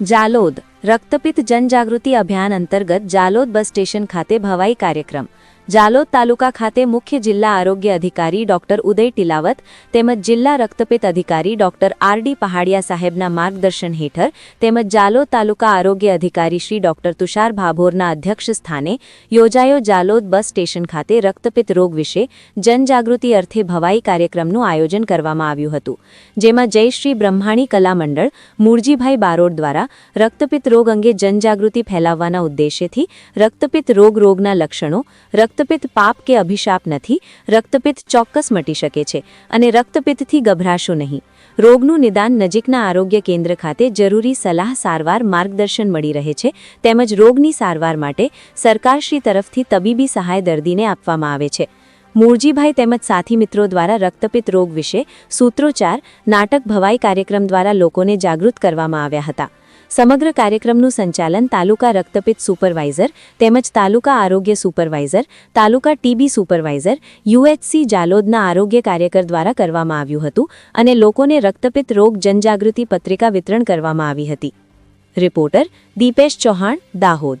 જાલોદ રક્તપિત જનજાગૃતિ અભિયાન અંતર્ગત જાલોદ બસ સ્ટેશન ખાતે ભવાઈ કાર્યક્રમ જાલોદ તાલુકા ખાતે મુખ્ય જિલ્લા આરોગ્ય અધિકારી ડોક્ટર ઉદય ટિલાવત તેમજ જિલ્લા રક્તપિત અધિકારી ડોક્ટર આર ડી પહાડિયા સાહેબના માર્ગદર્શન હેઠળ તેમજ જાલોદ તાલુકા આરોગ્ય અધિકારી શ્રી ડોક્ટર તુષાર ભાભોરના અધ્યક્ષ સ્થાને યોજાયો જાલોદ બસ સ્ટેશન ખાતે રક્તપિત રોગ વિશે જનજાગૃતિ અર્થે ભવાઈ કાર્યક્રમનું આયોજન કરવામાં આવ્યું હતું, જેમાં જયશ્રી બ્રહ્માણી કલા મંડળ, મૂળજીભાઈ બારોડ દ્વારા રક્તપિત રોગ અંગે જનજાગૃતિ ફેલાવવાના ઉદ્દેશ્યથી રક્તપિત રોગ રોગના લક્ષણો રક્તપિત્ત પાપ કે અભિશાપ નથી, રક્તપિત્ત ચોક્કસ મટી શકે છે અને રક્તપિત્તથી ગભરાશો નહીં. રોગનું નિદાન નજીકના આરોગ્ય કેન્દ્ર ખાતે જરૂરી સલાહ સારવાર માર્ગદર્શન મળી રહે છે, તેમજ રોગની સારવાર માટે સરકારશ્રી તરફથી તબીબી સહાય દર્દીને આપવામાં આવે છે. મૂળજીભાઈ તેમજ સાથી મિત્રો દ્વારા રક્તપિત રોગ વિશે સૂત્રોચ્ચાર, નાટક ભવાઈ કાર્યક્રમ દ્વારા લોકોને જાગૃત કરવામાં આવ્યા હતા. સમગ્ર કાર્યક્રમનું સંચાલન તાલુકા રક્તપિત સુપરવાઇઝર તેમજ તાલુકા આરોગ્ય સુપરવાઇઝર, તાલુકા ટીબી સુપરવાઇઝર, યુએચસી જાલોદના આરોગ્ય કાર્યકર દ્વારા કરવામાં આવ્યું હતું અને લોકોને રક્તપિત રોગ જનજાગૃતિ પત્રિકા વિતરણ કરવામાં આવી હતી. રિપોર્ટર દીપેશ ચૌહાણ, દાહોદ.